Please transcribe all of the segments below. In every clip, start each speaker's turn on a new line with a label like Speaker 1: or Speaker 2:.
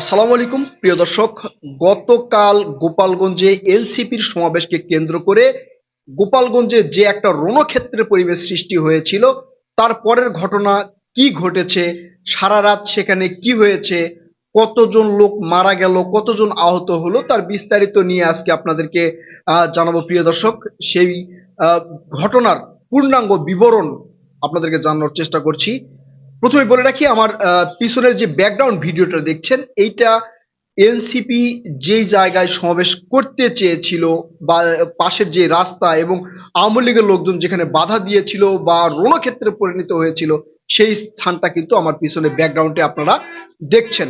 Speaker 1: আসসালামু আলাইকুম, প্রিয় দর্শক। গতকাল গোপালগঞ্জে এলসিপির সমাবেশকে কেন্দ্র করে গোপালগঞ্জে যে একটা রণক্ষেত্রের পরিবেশ সৃষ্টি হয়েছিল তারপরের ঘটনা কি ঘটেছে, সারা রাত সেখানে কি হয়েছে, কতজন লোক মারা গেল, কতজন আহত হলো, তার বিস্তারিত নিয়ে আজকে আপনাদেরকে জানাব, প্রিয় দর্শক। সেই ঘটনার পূর্ণাঙ্গ বিবরণ আপনাদেরকে জানানোর চেষ্টা করছি। প্রথমে বলে রাখি, আমার পিছনের যে ব্যাকগ্রাউন্ড ভিডিওটা দেখছেন, এইটা এনসিপি যেই জায়গায় সমাবেশ করতে চেয়েছিল বা, পাশের যে রাস্তা এবং আওয়ামী লীগের লোকজন যেখানে বাধা দিয়েছিল বা রণক্ষেত্রে পরিণত হয়েছিল, সেই স্থানটা কিন্তু আমার পিছনে ব্যাকগ্রাউন্ডে আপনারা দেখছেন।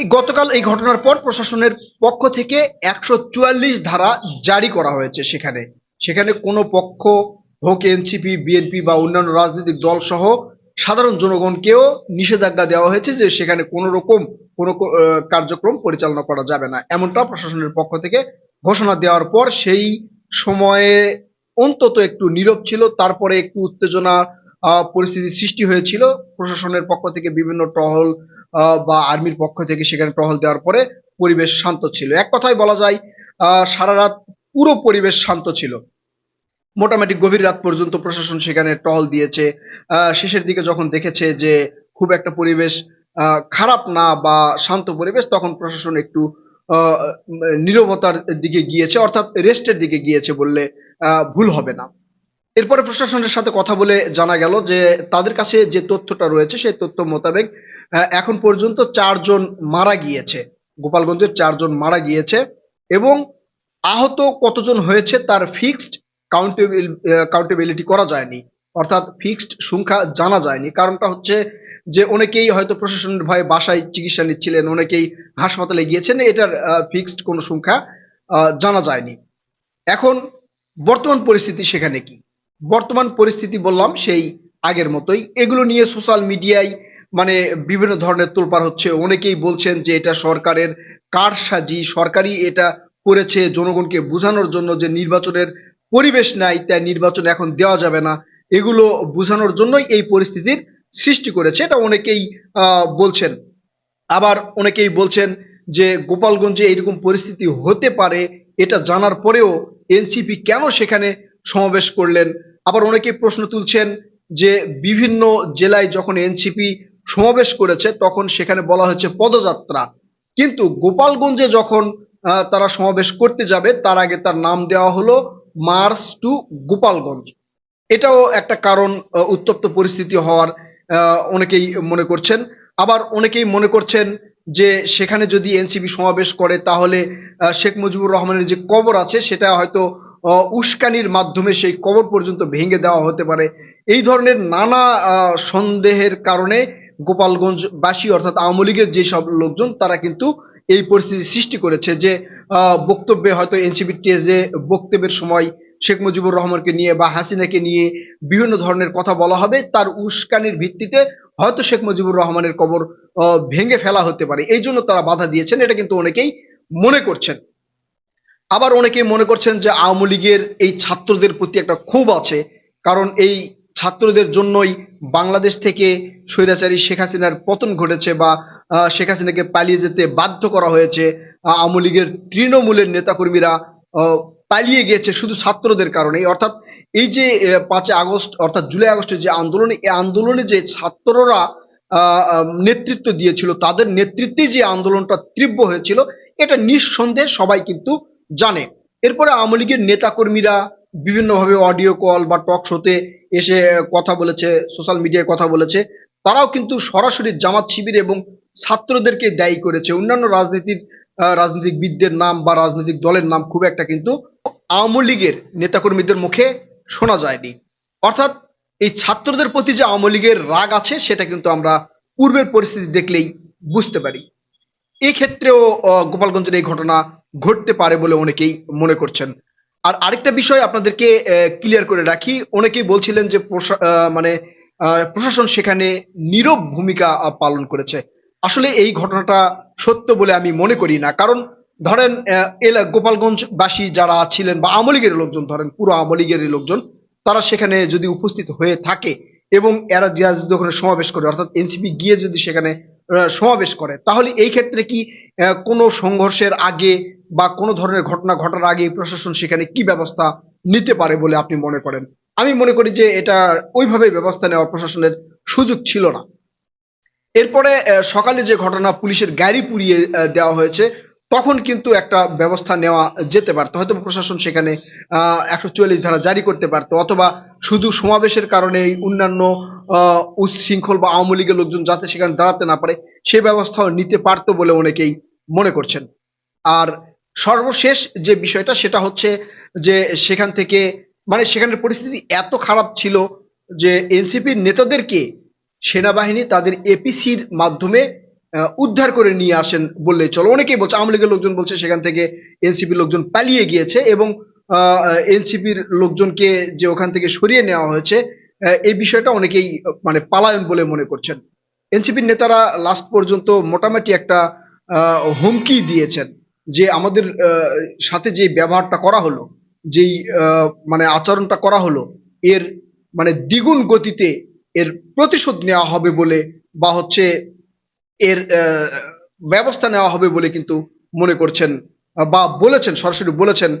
Speaker 1: এই গতকাল এই ঘটনার পর প্রশাসনের পক্ষ থেকে একশো চুয়াল্লিশ ধারা জারি করা হয়েছে সেখানে। সেখানে কোনো পক্ষ, হোক এনসিপি বিএনপি বা অন্যান্য রাজনৈতিক দল সহ সাধারণ জনগণকেও নিষেধাজ্ঞা দেওয়া হয়েছে যে সেখানে কোনো রকম কোনো কার্যক্রম পরিচালনা করা যাবে না। এমনটা প্রশাসনের পক্ষ থেকে ঘোষণা দেওয়ার পর সেই সময়ে অন্তত একটু নীরব ছিল তারপরে একটু উত্তেজনা আহ, পরিস্থিতির সৃষ্টি হয়েছিল। প্রশাসনের পক্ষ থেকে বিভিন্ন টহল বা আর্মির পক্ষ থেকে সেখানে টহল দেওয়ার পরে পরিবেশ শান্ত ছিল। এক কথায় বলা যায় সারা রাত পুরো পরিবেশ শান্ত ছিল। মোটামুটি গভীর রাত পর্যন্ত প্রশাসন সেখানে টহল দিয়েছে। শেষের দিকে যখন দেখেছে যে খুব একটা পরিবেশ খারাপ না বা শান্ত পরিবেশ, তখন প্রশাসন একটু নীরবতার দিকে গিয়েছে, অর্থাৎ রেস্টের দিকে গিয়েছে বললে ভুল হবে না। এরপরে প্রশাসনের সাথে কথা বলে জানা গেল যে তাদের কাছে যে তথ্যটা রয়েছে, সেই তথ্য মোতাবেক এখন পর্যন্ত চারজন মারা গিয়েছে। গোপালগঞ্জের চারজন মারা গিয়েছে এবং আহত কতজন হয়েছে তার ফিক্সড কাউন্টেবিলিটি করা যায়নি। অর্থাৎ ফিক্সড সংখ্যা জানা যায়নি। কারণটা হচ্ছে যে অনেকেই হয়তো প্রশাসনের ভয়ে বাসায় চিকিৎসা নিচ্ছিলেন, অনেকেই হাসপাতালে গিয়েছেন, এটার ফিক্সড কোনো সংখ্যা জানা যায়নি। এখন বর্তমান পরিস্থিতি সেখানে কি? বর্তমান পরিস্থিতি বললাম সেই আগের মতোই। এগুলো নিয়ে সোশ্যাল মিডিয়ায় মানে বিভিন্ন ধরনের তোলপাড় হচ্ছে। অনেকেই বলছেন যে এটা সরকারের কারসাজি। সরকারই এটা করেছে জনগণকে বোঝানোর জন্য যে নির্বাচনের পরিবেশ নাই, তাই নির্বাচন এখন দেওয়া যাবে না। এগুলো বোঝানোর জন্যই এই পরিস্থিতির সৃষ্টি করেছে, এটা অনেকেই বলছেন। আবার অনেকেই বলছেন যে, গোপালগঞ্জে এরকম পরিস্থিতি হতে পারে, এটা জানার পরেও এনসিপি কেন সেখানে সমাবেশ করলেন? আবার অনেকেই প্রশ্ন তুলছেন যে, বিভিন্ন জেলায় যখন এনসিপি সমাবেশ করেছে, তখন সেখানে বলা হয়েছে পদযাত্রা। কিন্তু গোপালগঞ্জে যখন তারা সমাবেশ করতে যাবে, তার আগে তার নাম দেওয়া হলো মার্চ টু গোপালগঞ্জ। এটাও একটা কারণ উত্তপ্ত পরিস্থিতি হওয়ার অনেকেই মনে করছেন। আবার অনেকেই মনে করছেন যে সেখানে যদি এনসিপি সমাবেশ করে, তাহলে শেখ মুজিবুর রহমানের যে কবর আছে, সেটা হয়তো উস্কানির মাধ্যমে সেই কবর পর্যন্ত ভেঙে দেওয়া হতে পারে। এই ধরনের নানা সন্দেহের কারণে গোপালগঞ্জবাসী, অর্থাৎ আওয়ামী লীগের যেসব লোকজন, তারা কিন্তু এই পরিস্থিতি সৃষ্টি করেছে যে বক্তব্যে হয়তো এনসিপি টেজে বক্তব্যের সময় শেখ মুজিবুর রহমানকে নিয়ে বা হাসিনাকে নিয়ে বিভিন্ন ধরনের কথা বলা হবে, তার উস্কানির ভিত্তিতে হয়তো শেখ মুজিবুর রহমানের কবর ভেঙে ফেলা হতে পারে। এই জন্য তারা বাধা দিয়েছেন, এটা কিন্তু অনেকেই মনে করছেন। আবার অনেকেই মনে করছেন যে আওয়ামী লীগের এই ছাত্রদের প্রতি একটা ক্ষোভ আছে, কারণ এই ছাত্রদের জন্যই বাংলাদেশ থেকে স্বৈরাচারী শেখ হাসিনার পতন ঘটেছে বা শেখ হাসিনাকে পালিয়ে যেতে বাধ্য করা হয়েছে আওয়ামী লীগের তৃণমূলের নেতাকর্মীরা পালিয়ে গিয়েছে শুধু ছাত্রদের কারণে অর্থাৎ এই যে পাঁচই আগস্ট, অর্থাৎ জুলাই আগস্টের যে আন্দোলনে, এই আন্দোলনে যে ছাত্ররা নেতৃত্ব দিয়েছিল, তাদের নেতৃত্বে যে আন্দোলনটা তীব্র হয়েছিল, এটা নিঃসন্দেহে সবাই কিন্তু জানে। এরপরে আওয়ামী লীগের নেতাকর্মীরা বিভিন্নভাবে অডিও কল বা টক শোতে এসে কথা বলেছে সোশ্যাল মিডিয়ায় কথা বলেছে। তারাও কিন্তু সরাসরি জামাত শিবির এবং ছাত্রদেরকে দায়ী করেছে। অন্যান্য রাজনীতির রাজনীতিবিদদের নাম বা রাজনৈতিক দলের নাম খুব একটা কিন্তু আওয়ামী লীগের নেতাকর্মীদের মুখে শোনা যায়নি। অর্থাৎ এই ছাত্রদের প্রতি যে আওয়ামী লীগের রাগ আছে, সেটা কিন্তু আমরা পূর্বের পরিস্থিতি দেখলেই বুঝতে পারি। এই ক্ষেত্রেও গোপালগঞ্জের এই ঘটনা ঘটতে পারে বলে অনেকেই মনে করছেন। আর আরেকটা বিষয় আপনাদেরকে ক্লিয়ার করে রাখি। অনেকেই বলছিলেন যে মানে প্রশাসন সেখানে নীরব ভূমিকা পালন করেছে। আসলে এই ঘটনাটা সত্য বলে আমি মনে করি না। কারণ, ধরেন এলা, গোপালগঞ্জবাসী যারা ছিলেন বা আওয়ামী লীগের লোকজন, ধরেন, পুরো আওয়ামী লীগের লোকজন, তারা সেখানে যদি উপস্থিত হয়ে থাকে এবং এরা যে যখন সমাবেশ করে, অর্থাৎ এনসিপি গিয়ে যদি সেখানে সমাবেশ করে, তাহলে এই ক্ষেত্রে কি কোনো সংঘর্ষের আগে বা কোনো ধরনের ঘটনা ঘটার আগে প্রশাসন সেখানে কি ব্যবস্থা নিতে পারে বলে আপনি মনে করেন? আমি মনে করি যে এটা ওইভাবে ব্যবস্থা নেওয়ার প্রশাসনের সুযোগ ছিল না। এরপরে সকালে যে ঘটনা পুলিশের গাড়ি পুড়িয়ে দেওয়া হয়েছে, তখন কিন্তু একটা ব্যবস্থা নেওয়া যেতে পারতো। হয়তো প্রশাসন সেখানে একশো চুয়াল্লিশ ধারা জারি করতে পারতো, অথবা শুধু সমাবেশের কারণে অন্যান্য উচ্ছৃঙ্খল বা আওয়ামী লীগের লোকজন যাতে সেখানে দাঁড়াতে না পারে, সে ব্যবস্থাও নিতে পারতো বলে অনেকেই মনে করছেন। আর সর্বশেষ যে বিষয়টা সেটা হচ্ছে যে সেখান থেকে মানে সেখানের পরিস্থিতি এত খারাপ ছিল যে এনসিপির নেতাদেরকে সেনাবাহিনী তাদের এপিসির মাধ্যমে উদ্ধার করে নিয়ে আসেন বললে চলো। অনেকেই বলছে, আওয়ামী লীগের লোকজন বলছে সেখান থেকে এনসিপির লোকজন পালিয়ে গিয়েছে এবং এনসিপির লোকজনকে যে ওখান থেকে সরিয়ে নেওয়া হয়েছে এই বিষয়টা অনেকেই মানে পালায়ন বলে মনে করছেন। এনসিপির নেতারা লাস্ট পর্যন্ত মোটামুটি একটা হুমকি দিয়েছেন। যে আমাদের সাথে যে ব্যবহারটা করা হলো, যেই মানে আচরণটা করা হলো, এর মানে দ্বিগুণ গতিতে এর প্রতিশোধ নেওয়া হবে বলে বা হচ্ছে এর ব্যবস্থা নেওয়া হবে বলে কিন্তু মনে করছেন বা বলেছেন, সরাসরি বলেছেন